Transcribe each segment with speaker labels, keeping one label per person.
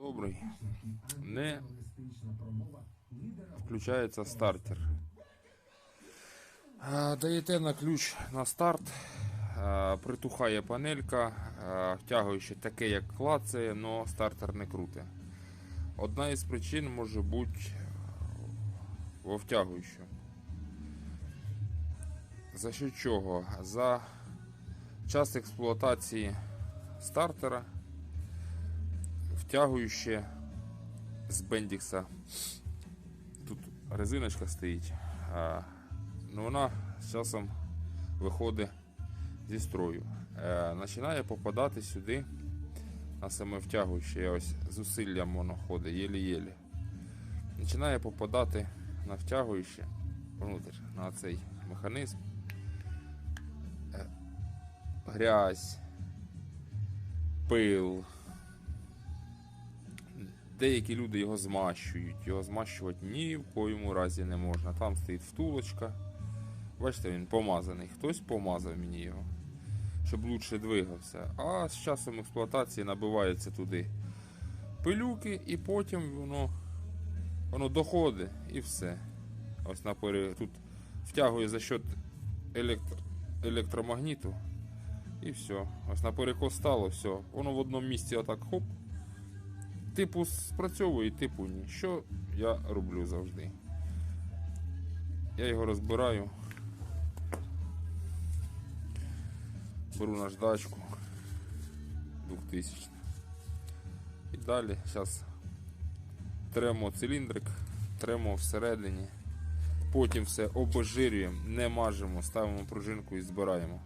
Speaker 1: Добрий. Не включається стартер. Даєте на ключ на старт, притухає панелька, втягуючи таке, як клацає, але стартер не круте. Одна із причин може бути во втягуючу. За що чого? За час експлуатації стартера втягуюче з бендікса. Тут резиночка стоїть. Ну вона з часом виходить зі строю. Е, починає попадати сюди на саме втягуюче. Ось зусиллям воно ходить, єлі-єлі. Починає попадати на втягуюче внутрь, на цей механізм. Е, грязь, пил. Деякі люди його змащують. Його змащувати ні в коєму разі не можна. Там стоїть втулочка. Бачите, він помазаний. Хтось помазав мені його, щоб лучше двигався. А з часом експлуатації набиваються туди пилюки, і потім воно, воно доходить і все. Ось наприклад, тут втягує за счет електро, електромагніту. І все. Ось на перекос стало, все. Воно в одному місці отак хоп. Типу спрацьовує, типу ні. Що я роблю завжди? Я його розбираю. Беру наждачку 2000. І далі зараз тремо циліндрик, тремо всередині. Потім все обезжирюємо, не мажемо, ставимо пружинку і збираємо.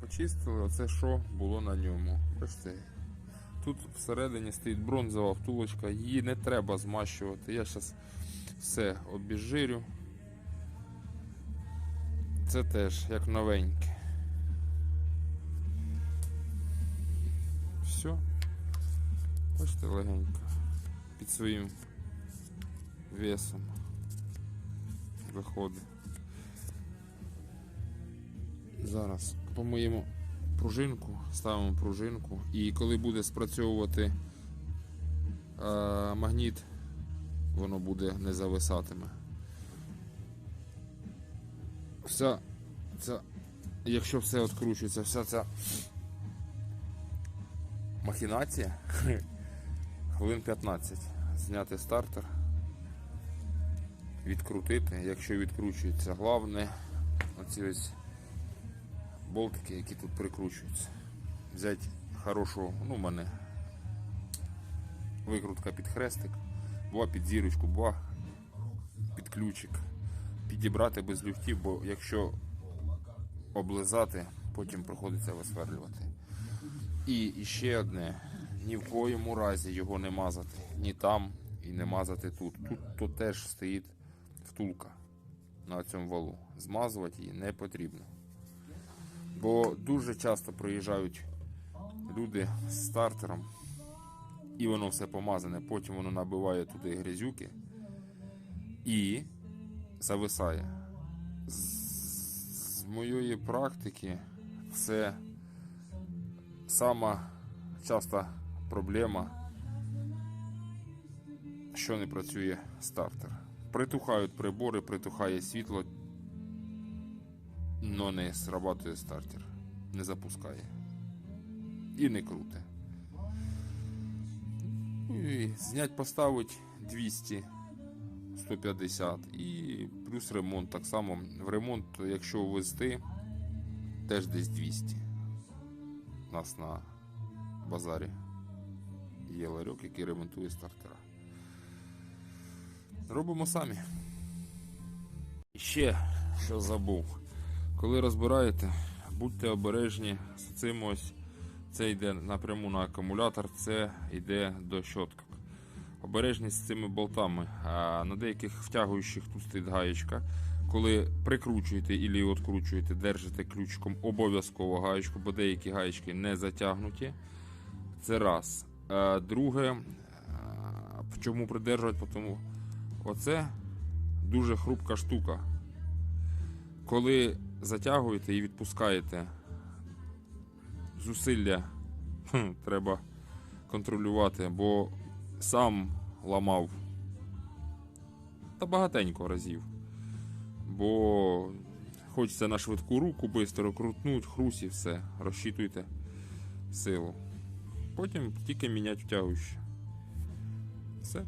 Speaker 1: Почистили, оце що було на ньому. Бачите, Тут всередині стоїть бронзова втулочка, її не треба змащувати. Я зараз все обіжирю. Це теж як новеньке. Все. Бачите, легенько. Під своїм весом виходить. Зараз помиємо пружинку, ставимо пружинку, і коли буде спрацьовувати е, магніт, воно буде не зависатиме. Вся ця, якщо все відкручується, вся ця махінація, хвилин 15. Зняти стартер, відкрутити, якщо відкручується, головне оці ось болтики, які тут прикручуються. Взяти хорошу, ну, у мене викрутка під хрестик, була під зірочку, була під ключик. Підібрати без люфтів, бо якщо облизати, потім приходиться висверлювати. І ще одне, ні в коєму разі його не мазати, ні там і не мазати тут. Тут то теж стоїть втулка на цьому валу. Змазувати її не потрібно. Бо дуже часто приїжджають люди з стартером, і воно все помазане, потім воно набиває туди грязюки і зависає. З, з моєї практики це сама часта проблема, що не працює стартер. Притухають прибори, притухає світло, но не срабатує стартер, не запускає. І не круте. І знять поставить 200 150 і плюс ремонт. Так само в ремонт, якщо ввести, теж десь 200. У нас на базарі є ларьок, який ремонтує стартера. Робимо самі. Ще що забув. Коли розбираєте, будьте обережні з цим ось. Це йде напряму на акумулятор, це йде до щоток. Обережність з цими болтами. А на деяких втягуючих тут стоїть гаєчка. Коли прикручуєте і відкручуєте, держите ключиком обов'язково гаєчку, бо деякі гаєчки не затягнуті. Це раз. Друге, чому придержувати? Тому оце дуже хрупка штука. Коли затягуєте і відпускаєте зусилля, треба контролювати, бо сам ламав та багатенько разів. Бо хочеться на швидку руку, швидко крутнуть, хрусь все. Розчитуйте силу. Потім тільки міняти втягуючи. Все.